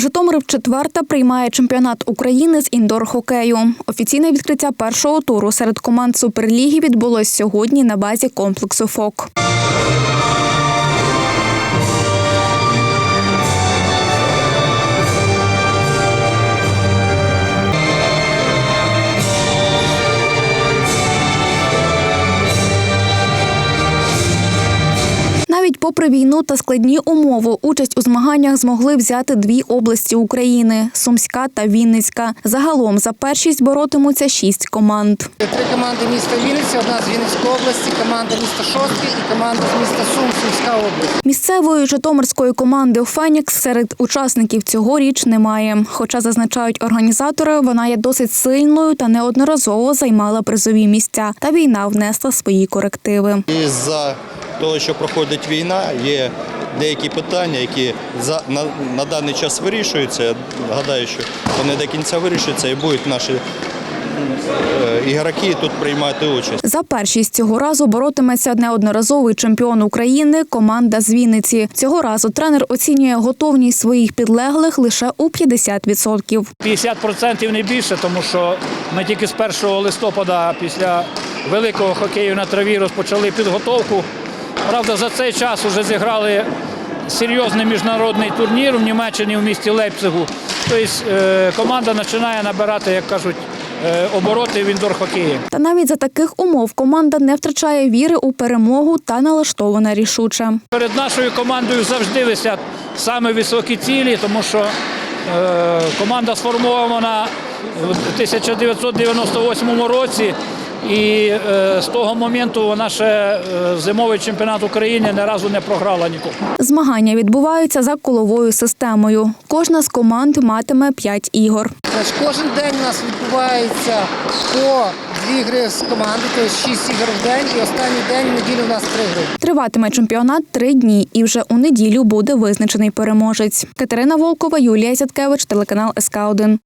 Житомир четверта приймає чемпіонат України з індор-хокею. Офіційне відкриття першого туру серед команд Суперліги відбулось сьогодні на базі комплексу ФОК. Попри війну та складні умови, участь у змаганнях змогли взяти дві області України Сумська та Вінницька. Загалом за першість боротимуться шість команд. Три команди міста Вінниця, одна з Вінницької області, команда міста Шостки і команда з міста Сум, Сумська область. Місцевої житомирської команди Фенікс серед учасників цьогоріч немає. Хоча зазначають організатори, вона є досить сильною та неодноразово займала призові місця. Та війна внесла свої корективи. Із-за того, що проходить війна, є деякі питання, які за, на, на даний час вирішуються. Я гадаю, що вони до кінця вирішуються і будуть наші е, ігроки тут приймати участь. За першість цього разу боротиметься неодноразовий чемпіон України команда з Вінниці. Цього разу тренер оцінює готовність своїх підлеглих лише у 50%. 50% не більше, тому що ми тільки з 1 листопада після великого хокею на траві розпочали підготовку. Правда, за цей час вже зіграли серйозний міжнародний турнір в Німеччині в місті Лейпцигу. Тобто е, команда починає набирати, як кажуть, е, обороти в індор-хокеї. Та навіть за таких умов команда не втрачає віри у перемогу та налаштована рішуче. Перед нашою командою завжди висять саме високі цілі, тому що е, команда сформована в 1998 році. І е, з того моменту вона ще е, зимовий чемпіонат України ні разу не програла нікому. Змагання відбуваються за коловою системою. Кожна з команд матиме 5 ігор. Кожен день у нас відбувається по дві гри з команди, тобто шість ігор в день, і останній день в неділю у нас три гри. Триватиме чемпіонат три дні, і вже у неділю буде визначений переможець. Катерина Волкова, Юлія Зяткевич, телеканал СК 1